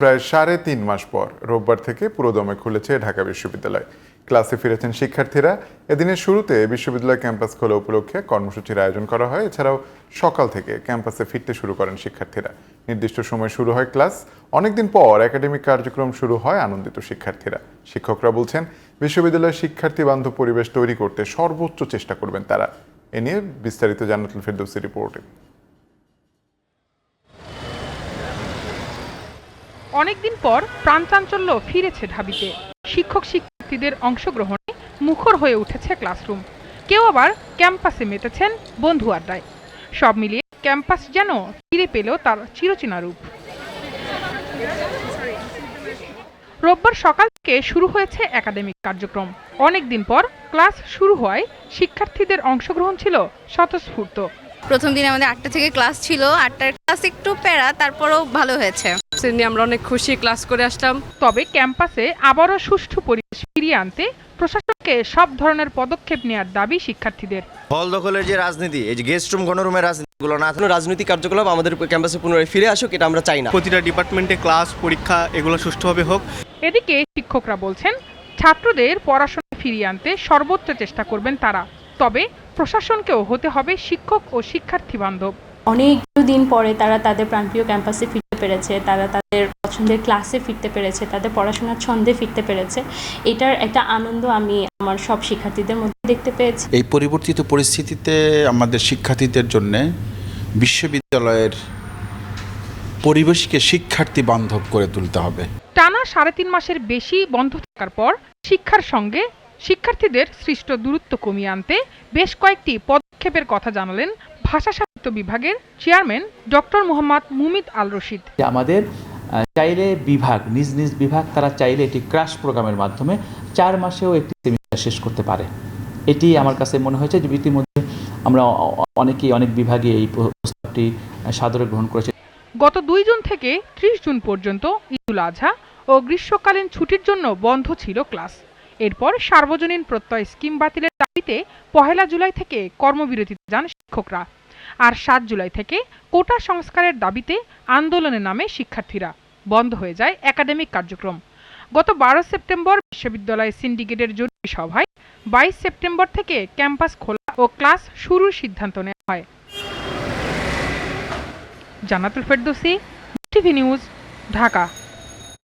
প্রায় সাড়ে তিন মাস পর রোববার থেকে পুরোদমে খুলেছে ঢাকা বিশ্ববিদ্যালয়। ক্লাসে ফিরেছেন শিক্ষার্থীরা। এদিনের শুরুতে বিশ্ববিদ্যালয় ক্যাম্পাস খোলা উপলক্ষে কর্মসূচির আয়োজন করা হয়। এছাড়াও সকাল থেকে ক্যাম্পাসে ফিরতে শুরু করেন শিক্ষার্থীরা। নির্দিষ্ট সময় শুরু হয় ক্লাস। অনেকদিন পর একাডেমিক কার্যক্রম শুরু হয় আনন্দিত শিক্ষার্থীরা। শিক্ষকরা বলছেন, বিশ্ববিদ্যালয়ের শিক্ষার্থী বান্ধব পরিবেশ তৈরি করতে সর্বোচ্চ চেষ্টা করবেন তারা। এ নিয়ে বিস্তারিত জান্নাতুল ফেরদৌসি রিপোর্টে। অনেকদিন পর প্রাণচাঞ্চল্য ফিরেছে ঢাবিতে। শিক্ষক শিক্ষার্থীদের অংশগ্রহণে মুখর হয়ে উঠেছে ক্লাসরুম। কেউ আবার ক্যাম্পাসে মেতেছেন বন্ধু আড্ডায়। সব মিলিয়ে ক্যাম্পাস যেন ফিরে পেল তার চিরচেনা রূপ। রোববার সকাল থেকে শুরু হয়েছে একাডেমিক কার্যক্রম। অনেকদিন পর ক্লাস শুরু হওয়ায় শিক্ষার্থীদের অংশগ্রহণ ছিল স্বতঃস্ফূর্ত। প্রথম দিন আমাদের আটটা থেকে ক্লাস ছিল। আটটার ক্লাস একটু প্যারা, তারপরেও ভালো হয়েছে। সে নিয়ে আমরা অনেক খুশি ক্লাস করে আসলাম। তবে ক্যাম্পাসে আবারও সুষ্ঠু পরিবেশ ফিরিয়ে আনতে প্রশাসনকে সব ধরনের পদক্ষেপ নেওয়ার দাবি শিক্ষার্থীদের। হল দখলের যে রাজনীতি এই যে গেস্ট রুম গণরুমের রাজনীতিগুলো না কোনো রাজনৈতিক কার্যকলাপ আমাদের ক্যাম্পাসে পুনরায় ফিরে আসুক এটা আমরা চাই না। প্রতিটা ডিপার্টমেন্টে ক্লাস পরীক্ষা এগুলো সুষ্ঠুভাবে হোক। এদিকে শিক্ষকরা বলছেন ছাত্রদের পড়াশোনা ফিরিয়ে আনতে সর্বোচ্চ চেষ্টা করবেন তারা। তবে প্রশাসনকেও হতে হবে শিক্ষক ও শিক্ষার্থী বান্ধব অনেকগুলো দিন পরে তারা তাদের প্রাণপ্রিয় ক্যাম্পাসে পেরেছে তারা তাদের পছন্দের ক্লাসে ফিরতে পেরেছে তাদের পড়াশোনার ছন্দে ফিরতে পেরেছে এটার একটা আনন্দ আমি আমার সব শিক্ষার্থীদের মধ্যে দেখতে পেয়েছি। এই পরিবর্তিত পরিস্থিতিতে আমাদের শিক্ষার্থীদের জন্য বিশ্ববিদ্যালয়ের পরিবেশকে শিক্ষার্থী বান্ধব করে তুলতে হবে। টানা সাড়ে তিন মাসের বেশি বন্ধ থাকার পর শিক্ষার সঙ্গে শিক্ষার্থীদের সৃষ্ট দূরত্ব কমিয়ে আনতে বেশ কয়েকটি পদক্ষেপের কথা জানালেন ভাষা বিভাগের চেয়ারম্যান ডক্টর মোহাম্মদ মুমিত আল রশিদ আমাদের চাইলে বিভাগ নিজ নিজ বিভাগ তারা চাইলে এটি ক্রাশ প্রোগ্রামের মাধ্যমে চার মাসেও একটি সেমিস্টার শেষ করতে পারে। এটি আমার কাছে মনে হয়েছে যে ইতিমধ্যে আমরা অনেকেই অনেক বিভাগে এই প্রস্তাবটি সাদরে গ্রহণ করেছে। গত দুই জুন থেকে ত্রিশ জুন পর্যন্ত ঈদুল আজহা ও গ্রীষ্মকালীন ছুটির জন্য বন্ধ ছিল ক্লাস। এরপর সার্বজনীন প্রত্যয় স্কিম বাতিলের দাবিতে পহেলা জুলাই থেকে কর্মবিরতিতে যান শিক্ষকরা। আর সাত জুলাই থেকে কোটা সংস্কারের দাবিতে আন্দোলনে নামে শিক্ষার্থীরা বন্ধ হয়ে যায় একাডেমিক কার্যক্রম। গত বারো সেপ্টেম্বর বিশ্ববিদ্যালয় সিন্ডিকেটের জরুরি সভায় বাইশ সেপ্টেম্বর থেকে ক্যাম্পাস খোলা ও ক্লাস শুরুর সিদ্ধান্ত নেওয়া হয়। Jannatul Ferdousi, TV news, Dhaka.